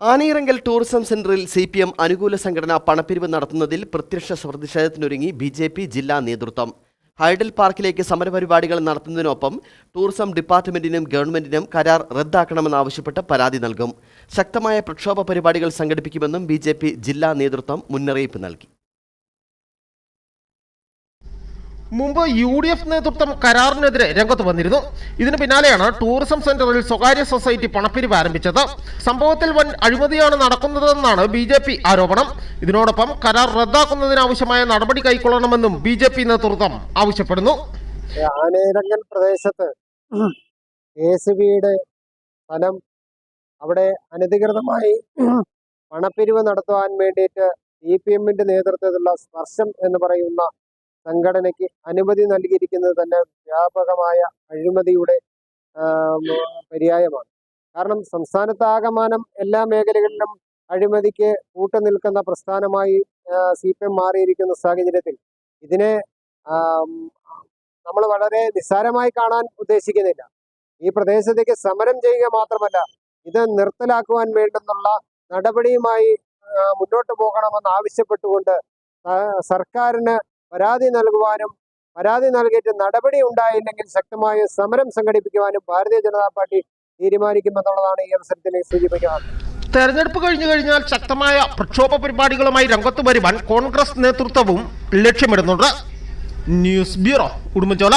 Anayirangal tourism സെന്ററിൽ C P M അനുകൂല സംഘടന പണപ്പിരിവ് നടത്തുന്നതിൽ പ്രത്യക്ഷ പ്രതിഷേധത്തിനൊരുങ്ങി ബി ജെ പി ജില്ലാ നേതൃത്വം. ഹൈഡൽ പാർക്കിലേക്ക് സമരപരിപാടികൾ നടത്തുന്നതിനൊപ്പം ടൂറിസം ഡിപ്പാർട്ട്മെന്റിനും ഗവൺമെന്റിനും കരാർ റദ്ദാക്കണമെന്നാവശ്യപ്പെട്ട് പരാതി നൽകും. ശക്തമായ പ്രക്ഷോഭ പരിപാടികൾ സംഘടിപ്പിക്കുമെന്നും ബി ജില്ലാ നേതൃത്വം മുന്നറിയിപ്പ് നൽകി. മുമ്പ് യു ഡി എഫ് നേതൃത്വം കരാറിനെതിരെ രംഗത്ത് വന്നിരുന്നു. ഇതിന് പിന്നാലെയാണ് ടൂറിസം സെന്ററിൽ സ്വകാര്യ സൊസൈറ്റി പണപ്പിരിവ് ആരംഭിച്ചത്. സംഭവത്തിൽ വൻ അഴിമതിയാണ് നടക്കുന്നതെന്നാണ് ബി ജെ പി ആരോപണം. ഇതിനോടൊപ്പം കരാർ റദ്ദാക്കുന്നതിനാവശ്യമായ നടപടി കൈക്കൊള്ളണമെന്നും ബി ജെ പി നേതൃത്വം ആവശ്യപ്പെടുന്നു. ആനയിറങ്ങൽ പ്രദേശത്ത് സ്ഥലം അവിടെ അനധികൃതമായി പണപ്പിരിവ് നടത്തുവാൻ വേണ്ടിയിട്ട് സി പി എമ്മിന്റെ നേതൃത്വത്തിലുള്ള സ്പർശം എന്ന് പറയുന്ന സംഘടനയ്ക്ക് അനുമതി നൽകിയിരിക്കുന്നത് തന്നെ വ്യാപകമായ അഴിമതിയുടെ പര്യായമാണ്. കാരണം സംസ്ഥാനത്താകമാനം എല്ലാ മേഖലകളിലും അഴിമതിക്ക് കൂട്ടുനിൽക്കുന്ന പ്രസ്ഥാനമായി സി പി എം മാറിയിരിക്കുന്ന സാഹചര്യത്തിൽ ഇതിനെ നമ്മൾ വളരെ നിസ്സാരമായി കാണാൻ ഉദ്ദേശിക്കുന്നില്ല. ഈ പ്രദേശത്തേക്ക് സമരം ചെയ്യുക മാത്രമല്ല ഇത് നിർത്തലാക്കുവാൻ വേണ്ടുന്നുള്ള നടപടിയുമായി മുന്നോട്ട് പോകണമെന്ന് ആവശ്യപ്പെട്ടുകൊണ്ട് സർക്കാരിന് പരാതി നൽകുവാനും പരാതി നൽകിയിട്ട് നടപടി ഉണ്ടായില്ലെങ്കിൽ ശക്തമായ സമരം സംഘടിപ്പിക്കുവാനും ഭാരതീയ ജനതാ പാർട്ടി തീരുമാനിക്കുമെന്നുള്ളതാണ് ഈ അവസരത്തിൽ സൂചിപ്പിക്കുന്നത്. തെരഞ്ഞെടുപ്പ് കഴിഞ്ഞു കഴിഞ്ഞാൽ ശക്തമായ പ്രക്ഷോഭ പരിപാടികളുമായി രംഗത്ത് വരുവാൻ കോൺഗ്രസ് നേതൃത്വവും ലക്ഷ്യമിടുന്നുണ്ട്. News bureau Udumbanchola.